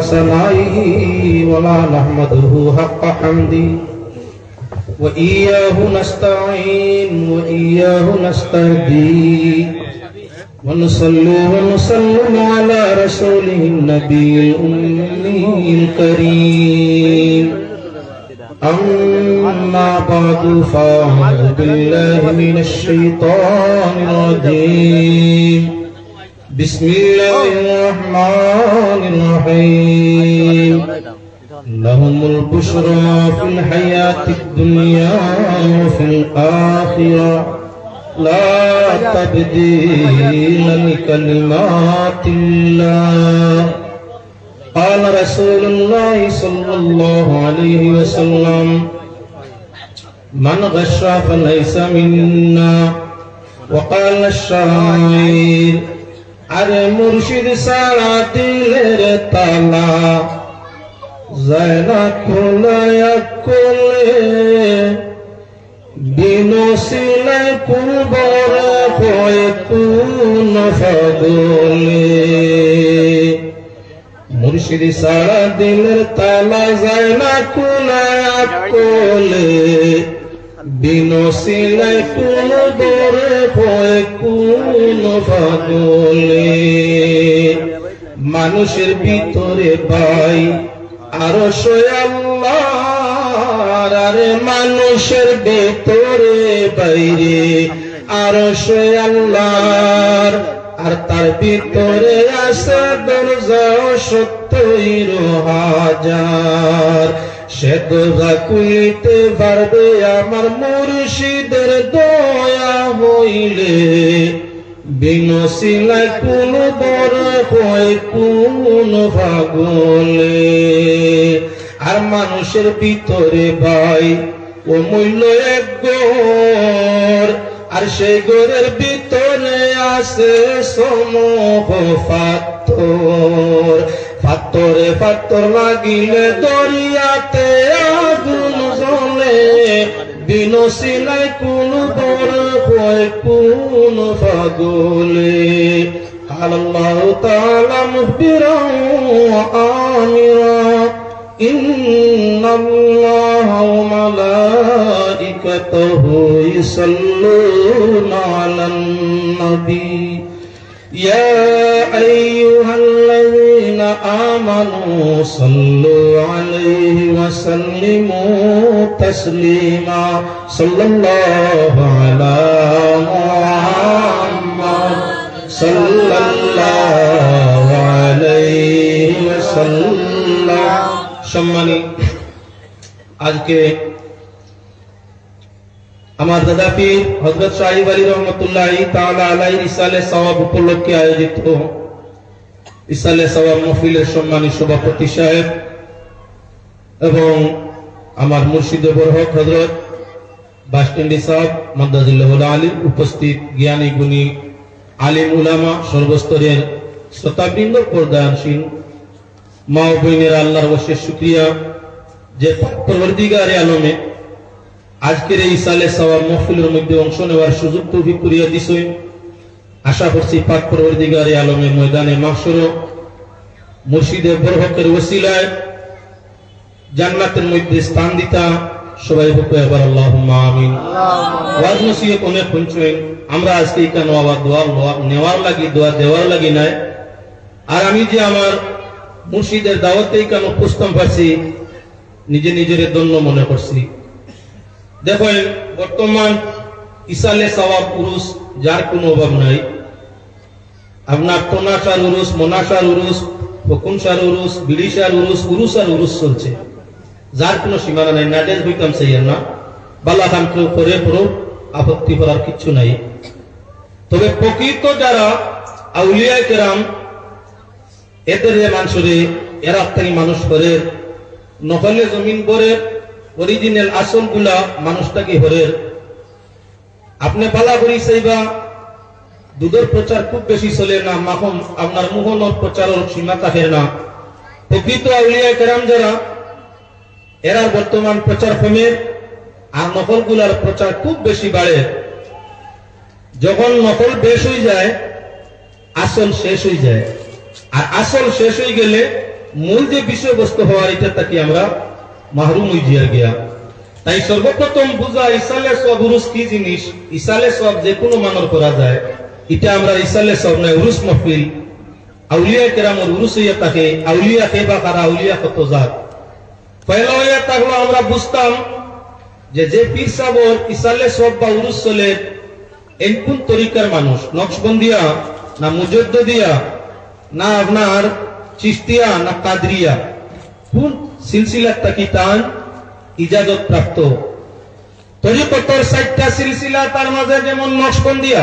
سمائه ولا نحمده حق حمده وإياه نستعين وإياه نستهدي. ونصلي ونسلم على رسوله النبي الأمي الكريم. أما بعد فأعوذ بالله من الشيطان الرجيم. بسم الله الرحمن الرحيم. لهم البشرى في الحياة الدنيا وفي الآخرة. لا تبديل لكلمات الله. قال رسول الله صلى الله عليه وسلم من غش فليس منا. وقال الشاعر আরে মুর্শিদ সারা দিলের তালা যায় খোলায়া কোলে হয়ে কোন ফাগলে মুর্শিদ সারা দিলের তালা যায় না খোলায়া কোলে কোন বরে হয়ে কোন ফাগলে মানুষের ভিতরে ভাই আরও আল্লাহর আরে মানুষের ভিতরে বাইরে আরও আল্লাহর আর তার ভিতরে আছে দরজা সত্তর হাজার সে দরজা কুইতে পারবে আমার মুর্শিদের দয়া হইলে। বিনসিলায় কোন বড় হয় কোন ভাগলে আর মানুষের ভিতরে ভাই ও মূল্য এক গড় আর সেই গড়ের ভিতরে আছে সমূহ ফাত্তর ফাত্তরে ফাত্তর লাগিলে দরিয়াতে আগুন জ্বলে বিনসিলায় কোন বড় হয় কোন ফাগলে قال الله تعالى مخبرا وآمرا إن الله وملائكته يصلون على النبي يا أيها الذين آمنوا صلوا عليه وسلموا تسليما صلى الله على محمد صلى الله عليه وسلم সম্মানী আজকে আমার দাদা পীর হজরত সাহিব আলী রহমতুল্লাহ তাআলা আলাইহির ইসালে সওয়াব উপলক্ষে আয়োজিত ইসালে সওয়াব মহফিলের সম্মানী সভাপতি সাহেব এবং আমার মুর্শিদ বরহক হজরত বাসটেন্ডি সাহেব মাদ্দাজুল্লাহ আলী উপস্থিত জ্ঞানী গুণী আলিম উলামা সর্বস্তরের শ্রোতাবৃন্দ পর্দায়নশীল মা ও বোনের আল্লাহর অশেষ শুক্রিয়া যে পরবর্তীকারে আলমে আজকের এই সালে সওয়াব মহফিলের মধ্যে অংশ নেওয়ার সুযোগ তৌফিক করিয়া দিছই আশা করছি পাক পরবর্তীকারে আলমে ময়দানে মাসর মুর্শিদে বরহকের ওসিলায় জান্নাতের মধ্যে স্থান দিতা সবাই হোক এবার আল্লাহ আমিন। ওয়াজ নসিহত অনেক শুনছেন আমরা আজকে কেন আবার দোয়া নেওয়ার লাগি দোয়া দেওয়ার লাগি নাই। আর আমি যে আমার মুর্শিদের দাওয়াতেই কেন পুস্তম পাচ্ছি নিজে নিজের দন্য মনে করছি। দেখেন বর্তমান ইসালে সওয়াব পুরুষ যার কোনো অভাব নাই। আপনার তোনাশার উরুস, মোনাশার উরুস ফকুনশার উরুস, বিড়িশার উরুস উরুসার উরুস চলছে। যার কোনো সীমানা নাই নাডেজ হইতাম সেই না। বালা খান কেউ করে পড়ো আপত্তি করার কিচ্ছু নাই। তবে প্রকৃত যারা আউলিয়া কেরাম, এদের মানুষরে এরা থেকে মানুষ করে। নকলে জমিন করে অরিজিনাল আসলগুলা মানুষটাকে হরের আপনি পালা করি সেইবা দুধের প্রচার খুব বেশি চলে না, মাখন, আপনার মোহনের প্রচারের সীমা থাকে না। প্রকৃত আউলিয়া কেরাম যারা, এরা বর্তমান প্রচার কমে আর নকলগুলার প্রচার খুব বেশি বাড়ে। যখন নকল বেশ হয়ে যায়, আসল শেষ হয়ে যায়। আর আসল শেষ হয়ে গেলে মূল যে বিষয়বস্তু হওয়ার এটা তাকে আমরা মাহরুম হয়ে গিয়া। তাই সর্বপ্রথম বুঝা ইসালে সব উরুস কি জিনিস ইসালে সব যে কোনো মানর করা যায়। এটা আমরা ইসালে সব নয় উরুস মহফিল, আউলিয়া কেরামর উরুস হইয়া থাকে আউলিয়া কে বা কারা আউলিয়া কত জাত। পয়লা হইয়া থাকল আমরা বুঝতাম যে যে পীর সাবর ইসালে সব বা উরুস চলে এই কোন তরিকার মানুষ, নকশবন্দিয়া, না মুজদ্দিয়া না আপনার চিস্তিয়া না কাদরিয়া। কোন সিলসিলার তাকি তান ইজাজত প্রাপ্ত? তরিকতর ষাটটা সিলসিলা, তার মাঝে যেমন নকশবন্দিয়া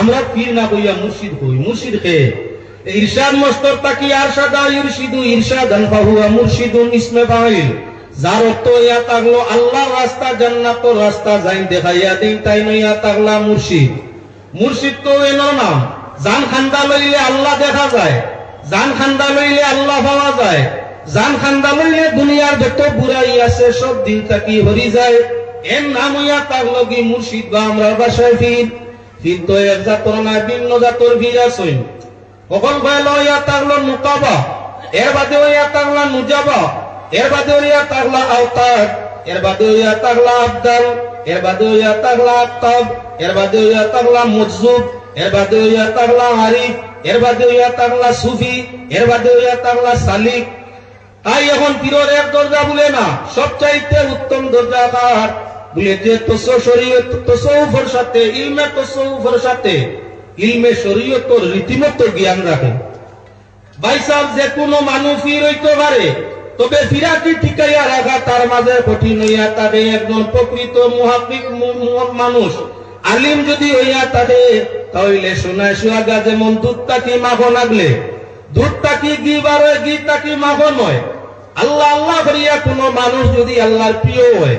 আমরা ফির না বইয়া মুর্শিদ কই মুর্শিদ খে ইরশাদ মস্তর তাকি আর সাদা ইরশিদু ইরশাদ আনফাহুয়া মুর্শিদুন ইসমে ফাইল যার অর্থ ইয়া থাকল আল্লাহ রাস্তা জান্নাতর রাস্তা যাই দেখাইয়া দিন, তাই নইয়া থাকলা মুর্শিদ। মুর্শিদ তো এলো নাম জান খান্দা লইলে আল্লাহ দেখা যায়, জান খান্দা লইলে আল্লাহ পাওয়া যায়, জান খান্দা লইলে দুনিয়ার যত বুড়াই আছে, সব দিন তাকি হরি যায়। এর নাম হইয়া থাকল কি মুর্শিদ বা আমরা বাসায় ফির ফির তো এক জাতর না ভিন্ন জাতর ভিড় আসইন কখন ভাইলো ইয়া থাকল মুকাবা। এর বাদে ইয়া থাকলা মুজাবা। এর বাদে ইয়া তাগলা আওতাদ এর বাদে ইয়া তাগলা আবদাল। এর বাদে ইয়া তাগলা আত্তাব এর বাদে ইয়া তাগলা মুজজুব। এর বাদে ইয়া তাগলা আরিফ। এর বাদে ইয়া তাগলা সুফি। এর বাদে ইয়া তাগলা সালিক। তাই এখন পীরের এক দরজা বলে না। সবচাইতে উত্তম দরজা কার বলে যে তোসো শরীয়ত তসৌফের সাথে ইলমে তসৌফের সাথে ইলমে শরীয়তর রীতিমতো জ্ঞান রাখে। ভাই সাহেব, যে কোনো মানুষ ফির হইতে পারে, তবে ফিরাকি ঠিকাইয়া রাখা তার মাঝে কঠিন হইয়া তাদের একজন প্রকৃত মানুষ, আলিম যদি হইয়া তাদের তাহলে শোনায় সুয়াগা যেমন দুধ তাকি মাখন আগলে দুধ তাকি গি বারো গি তাকি মাখন হয়? আল্লাহ আল্লাহ করিয়া কোন মানুষ যদি আল্লাহর প্রিয় হয়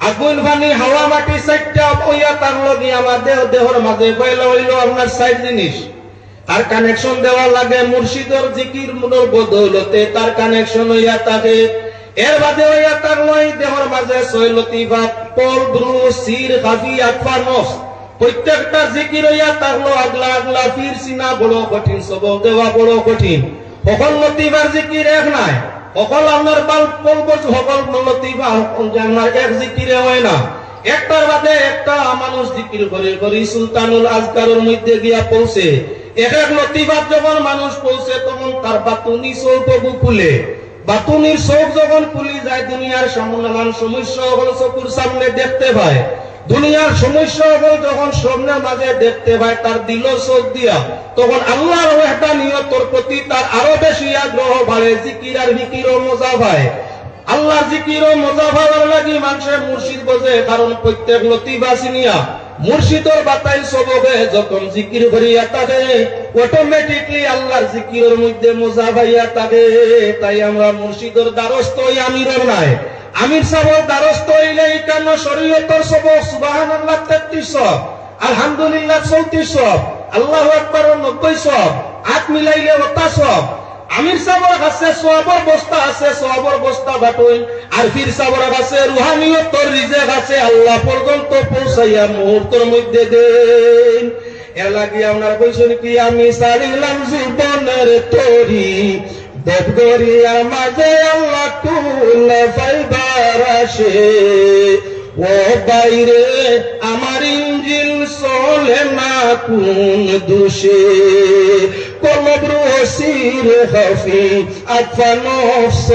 আগুন পানি হাওয়া মাটি চারটা ওইয়া তার লগে আমার দেহ দেহর মাঝে পয়লা হইল আপনার সাইড জিনিস তার কানেকশন দেওয়া লাগে মুর্শিদর জিকির মুনোর বদৌলতে তার কানেকশন হইয়া থাকে। এর বাদে হইয়া তার লই দেহর মাঝে ছয় লতিফা পল ব্রু সির খাফি আকফা নফস প্রত্যেকটা জিকির হইয়া তার লো আগলা আগলা ফির সিনা বড় কঠিন সবক দেওয়া বড় কঠিন। সকল লতিফার জিকির এক নাই। সকল আপনার সকল আপনার এক জিকিরে হয় না। একটার বাদে একটা মানুষ জিকির করে করে সুলতানুল আজকারের মধ্যে গিয়া পৌঁছে। এক এক লতিফাত যখন মানুষ পৌঁছে, তখন তার বাতুনি চৌকবু খুলে। বাতুনির চোখ যখন খুলি যায়, দুনিয়ার সামনামান সমস্যা চকুর সামনে দেখতে পায়। দুনিয়ার সমস্যা হল যখন স্বপ্নের মাঝে দেখতে পায় তার দিল চোখ দিয়া। তখন আল্লাহর একটা নিয়তর প্রতি তার আরও বেশি আগ্রহ বাড়ে, জিকির আর বিকিরও মজা পায়। আল্লাহ জিকিরও মজা পাওয়ার লাগি মানুষের মুর্শিদ বোঝে, কারণ প্রত্যেক লতিফা চিনিয়া মুর্শিদর বাতাই সবকে যখন জিকির করিয়া থাকে অটোমেটিকলি আল্লাহর জিকিরের মধ্যে মজা পাইয়া থাকে। তাই আমরা মুর্শিদর দ্বারস্থ আমিরের নাই। আমির সাহেব দ্বারস্থ হইলে কেন শরীয়তর সব সুবাহান আল্লাহ তেত্রিশ সব, আলহামদুলিল্লাহ চৌত্রিশ সব, আল্লাহ একবার নব্বই সব আট মিলাইলে ওটা সব। আমির সাবর কাছে সবর বস্তা আছে সবর বস্তা বাটুই আর ফির সাবর কাছে রুহানিয়তর রিজেক আছে, আল্লাহ পর্যন্ত পৌঁছাইয়া মুহূর্তের মধ্যে দেন। এর লাগি আপনার বলছেন কি, আমি সারিলাম জীবনের তরি। দেবগরিয়ার মাঝে আল্লাহ তুলে ফাইবার আসে ও বাইরে আমার ইঞ্জিল চলে না কোন দোষে। কলব রসির হফি আফানফস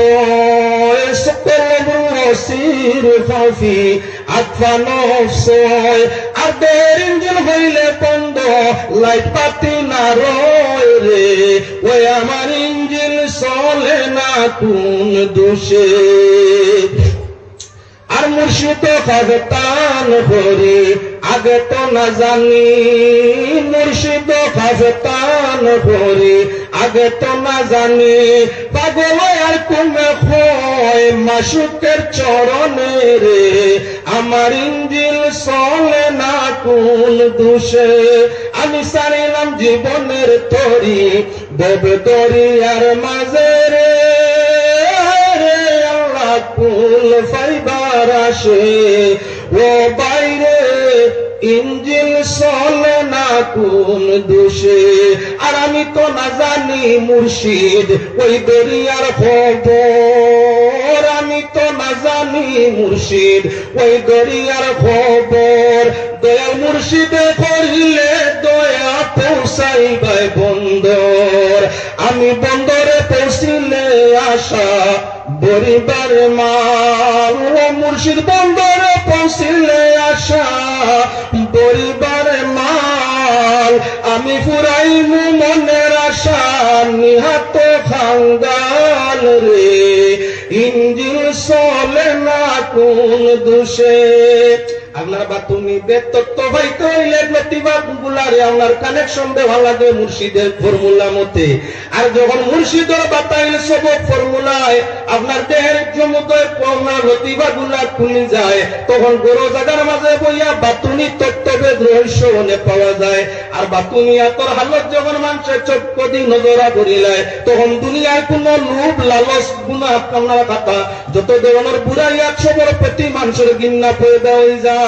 কলব রসির হফি আফানফস আর দের ইঞ্জিল হইলে বন্ধ, লাইট পাতি না রয় রে। ওই আমার ইঞ্জিল চলে না কোন দোষে। আর মুর্শিদ খাজতান করি আগে তো না জানি। মুর্শিদ খাজতান করি আগে তো না জানি। পাগল আর কুমে খয় মাসুকের চরণে রে। আমার কোন দোষে আমি সারিলাম জীবনের তরি, দেব দরিয়ার মাঝে রে। আল্লাহ কুল ফাইবার আসে। ও বাইরে ইঞ্জিল চলে না কোন দোষে আর আমি তো না জানি মুর্শিদ, ওই দরিয়ার খবর। আমি তো না জানি মুর্শিদ, ওই দরিয়ার খবর। দয়াল মুর্শিদে করিলে দয়া পৌঁছাইবাই বন্দর। আমি বন্দরে পৌঁছিলে আশা বরিবার মা মুর্শিদ বন্দরে পৌঁছিলে আশা। পরিবার মা, আমি ফুরাই মনের আশা, নিহাত খাঙ্গাল রে। ইঞ্জিল চলে না কোন দোষে। আপনার বা তুমি বেতত্ব হইতে হইলে প্রতিবাদ গুলারে আপনার কানেকশন দেওয়া লাগে মুর্শিদের ফর্মুলা মতে। আর যখন মুর্শিদের বাতাইল সব ফর্মুলায় আপনার দেহের জমুদয় আপনার লতিবা গুলা খুলি যায়, তখন বড় জায়গার মাঝে বইয়া বাতুনি তত্ত্ববেদ রহস্য মনে পাওয়া যায়। আর বাতুনিয়া তোর হালত যখন মানুষের চক্ক দি নজরা করিলায় তখন দুনিয়ার কোন লোভ, লালস গুণা আপনার কথা যত ধরনের বুড়াইয়া সবর প্রতি মানুষের গিন্না পেয়ে দেওয়া যায়।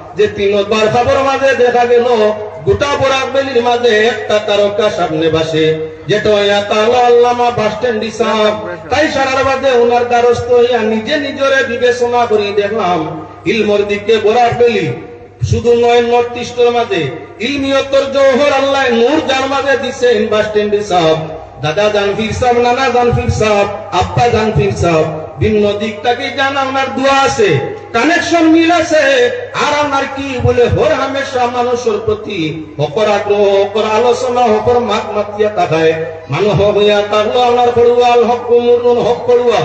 যে তিনবার খাবার মাঝে দেখা গেল, গোটা বরাক বেলির মাঝে একটা তারকা সামনে বাসে। শুধু নয় নর্থ আল্লাহ দিছে দাদা জানফির সাহেব, নানা জানফির সাহেব, আব্বা জানফির সাহেব। ভিন্ন দিকটাকে জান আপনার দোয়া আছে কানেকশন মিল আছে। আর আপনার কি বলে হর হামেশা মানুষের প্রতি হকর আগ্রহ হকর আলোচনা হকর মাত মাতিয়া তাকায়। মানুষ হইয়া থাকল আপনার পড়ুয়াল হক কুমুরুন হক পড়ুয়া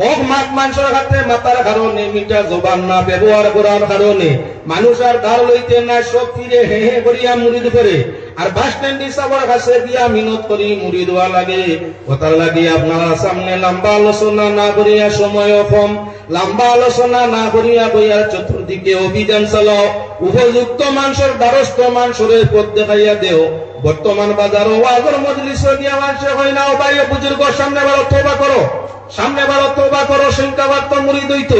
হক মাত মানুষের হাতে মাতার কারণে মিটা জবান না ব্যবহার করার কারণে। মানুষ আর ধার লইতে না সব ফিরে হে হে করিয়া মুড়িদ করে। আর বাস স্ট্যান্ড হিসাবের কাছে দিয়া মিনত করি, মুড়ি দেওয়া লাগে। কথার লাগে আপনারা সামনে লম্বা আলোচনা না করিয়া সময় কম লম্বা আলোচনা না করিয়া বইয়া চতুর্দিকে অভিযান চালাও। উপযুক্ত মানুষের দ্বারস্থ মানুষের পথ দেখাইয়া দেও। বর্তমান বাজার ওয়াজর মজলিস দিয়া মানুষে হয় না বাইরে বুজুর্গ, সামনে বারো তোবা করো। সামনে বারো তোবা করো সংখ্যাবাদ তো মুড়ি দইত।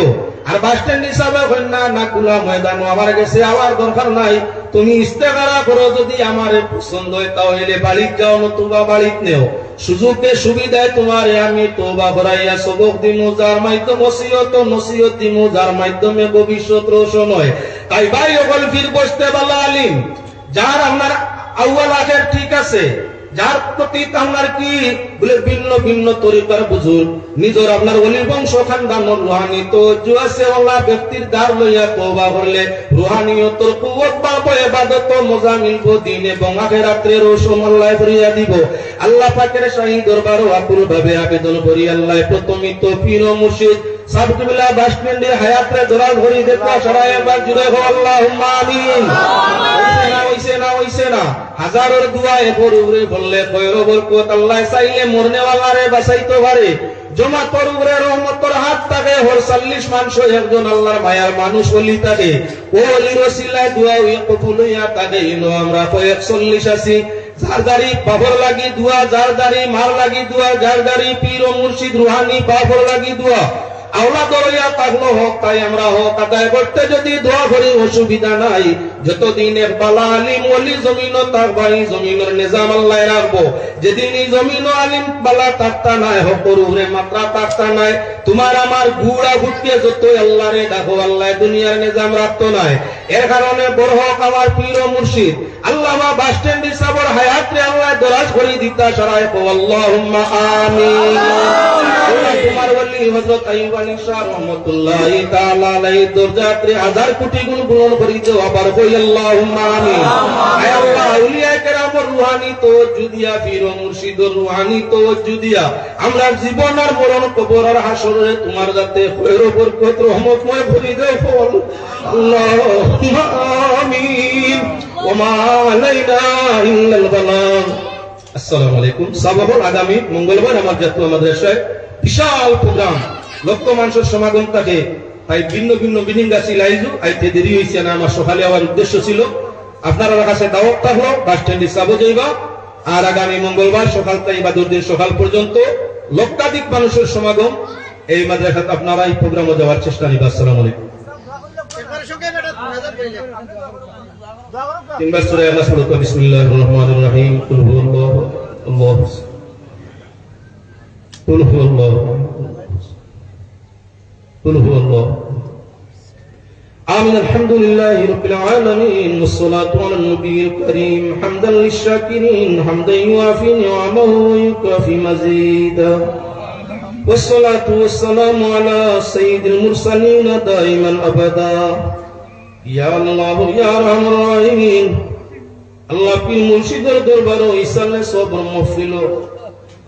আর বাস স্ট্যান্ড হিসাবে না না কুলা ময়দান আমার কাছে আবার দরকার নাই। তুমি ইস্তেকারা করো, যদি আমার পছন্দ হয় তাহলে বাড়িত যাও নতুবা বাড়িত নেও। সুযোগে সুবিধায় তোমার আমি তোবা করাইয়া সবক দিমু, যার মাধ্যম নসিহত নসিহত দিমু, যার মাধ্যমে ভবিষ্যৎ রোশন হয়। তাই ভাই, অকল ফির বসতে বালা আলিম, যার আপনার আউয়াল আখের ঠিক আছে যার প্রতি আপনার কি বলে ভিন্ন ভিন্ন তরিকার বুঝুন। নিজের আপনার অলির বংশ খানদানোর রুহানি তো ওলা ব্যক্তির দ্বার লইয়া তওবা করলে রুহানিয়তর কুওয়াত পাবো ইবাদত দিন এবং আখিরাতে আল্লাহ করিয়া দিব। আল্লাহ পাকের শাহী দরবার আকুল ভাবে আবেদন করি আল্লাহ প্রথমিত পীর মুর্শিদ। সাবকুবিল্লাহ বাস স্ট্যান্ডে হায়াতরে দরাজ ভরি দেখো সবাই একবার জুড়ে হো আল্লাহুম্মা আমিন। হইছে না হইছে না হইছে না। হাজারের দোয়া এরপর উপরে বললে বরকত, আল্লাহ চাইলে মরনে ওয়ালারে বাঁচাইতে পারে। জমা তোর উপরে রহমতর হাত থাকে, হর চল্লিশ মানুষ একজন আল্লাহর মায়ার মানুষ হলি থাকে ও ওসিলায় দোয়া হইয়া ইনো, আমরা কয়েক চল্লিশ আছি। লাগি দুয়া, যার দাড়ি মার লাগি দুয়া, যার দাড়ি পীর ও মুর্শিদ রুহানি লাগি দুয়া। আওলা দরিয়া তাগলো হোক, তাই আমরা হোক আদায় করতে যদি দোয়া করি, অসুবিধা নাই। এক বালা আলিম জমিন জমিনের নিজাম আল্লাহ রাখব। যেদিন এই জমিন আলিম, বালা নাই হোক রে মাত্রা নাই। তোমার আমার গুড়া যত আল্লাহ রে আল্লাহ দুনিয়ার নিজাম নাই। এর কারণে বড় হোক আমার মুর্শিদ। আল্লাহ মা বাস স্ট্যান্ড হায়াত রে আল্লাহ দরাজ করি দিতা কো তোমার হাজার কোটি গুণ পূরণ করি আবার দিয়া দিয়া আমরা জীবন আর মরণ কবর আর হাসরে তোমার যাতে রহমতময় ভরি দেও ফল। আমিন। ওমা আলাইনা ইল্লাল বালাগ। আসসালামু আলাইকুম। সাবাবর আগামী মঙ্গলবার আমার জাতীয় মাদ্রাসায় বিশাল প্রোগ্রাম। লক্ষ মানুষের সমাগম থাকে তাই ভিন্ন ভিন্ন বিল্ডিং গাছি লাইজু আইতে দেরি হয়েছে না আমার সকালে আমার উদ্দেশ্য ছিল। আপনারা কাছে দাওয়াত থাকল বাস স্ট্যান্ডে সাবো যাইবা। আর আগামী মঙ্গলবার সকাল তাই বা দুদিন সকাল পর্যন্ত লক্ষাধিক মানুষের সমাগম। এই মাদ্রাসাতে আপনারা এই প্রোগ্রামে যাওয়ার চেষ্টা নিবা। আসসালামু আলাইকুম। তিনবার সূরা বিসমিল্লাহির রহমানির রহিম। কুল হুয়াল্লাহু আল্লাহু কুল হুয়াল্লাহু কুল হুয়াল্লাহু آمين الحمد لله رب العالمين والصلاة على النبي الكريم حمدا للشاكرين حمدا يوافي نعمه ويكافي مزيدا والصلاة والسلام على سيد المرسلين دائما أبدا ইয়া আল্লাহ ইয়া রহমান রহিম আল্লাহ পীর মুর্শিদের দরবার ও ইসালে সবর মহফিল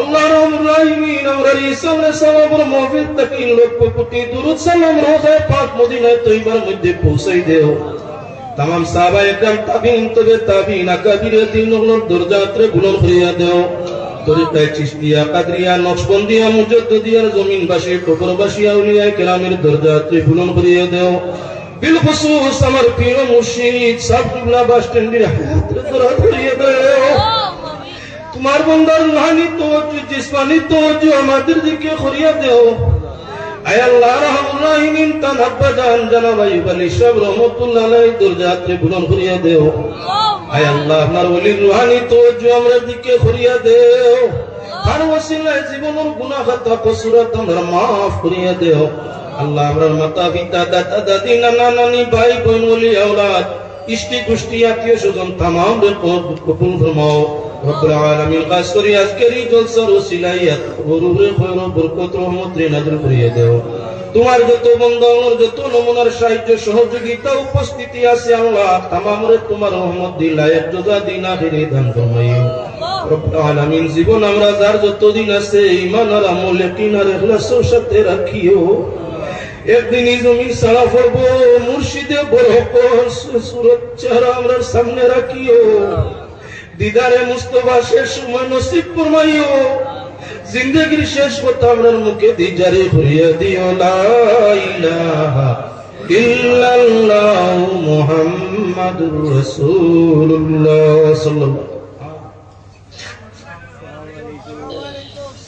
আল্লাহ রহমুর রাহিমিন আমরা ইসালে সবাবর মহফিল তাকে লক্ষ কোটি দুরুদ সালাম রোজায় পাক মধ্যে পৌঁছাই দেও। তামাম সাহাবা একদম তাবিন, তবে তাবিন আকাবিরে দিন হলোর দরজাত্রে বুলন করিয়া দেও। তরিকায় চিস্তিয়া, কাদরিয়া, নকশবন্দিয়া মুজদ্দিয়ার জমিনবাসী, কবরবাসী আউলিয়া কেরামের দরজাত্রে বুলন করিয়া দেও। বিলখুসুস, আমার প্রিয় মুর্শিদ সাবকুল্লা বাস স্ট্যান্ডের তোমার বন্দার রুহানি তোজ্জু জিসমানি তোজ্জু আমাদের দিকে খরিয়া দেও। আয় আল্লাহ রহমান রাহিমিন, তান আব্বা জান জানাব আইয়ুব আলী সাহেব দেও। আয় আল্লাহ আপনার ওলির রুহানি আমরা দিকে খরিয়া দেও। তার ওসিলায় জীবনের গুনাহ খাতা কসুরাত আমরা দেও। আল্লাহ আমরার মাতা, পিতা, দাদা, দাদি, নানা, নানি, ভাই, বোন, ওলি ইষ্টি কুষ্টি আত্মীয় স্বজন, তামাম কবুল ফরমাও। তোমার যত বন্ধনের যত নমুনার সাহায্য, সহযোগিতা উপস্থিতি আছে আল্লাহ তামামরে তোমার যোগা জীবন আমরা যার আছে আর আমল ইয়াকিন আর সাথে রাখিও। একদিন জমি সারা পড়ব মুর্শিদে বড় সুরত, চেহারা আমরা সামনে রাখিও। দিদারে মুস্তফা শেষ সময় নসিব ফরমাইও। জিন্দগির শেষ কথা আপনার মুখে দিজারে ঘুরিয়ে দিও লা ইলাহা ইল্লাল্লাহু মুহাম্মাদুর রাসূলুল্লাহ সাল্লাল্লাহু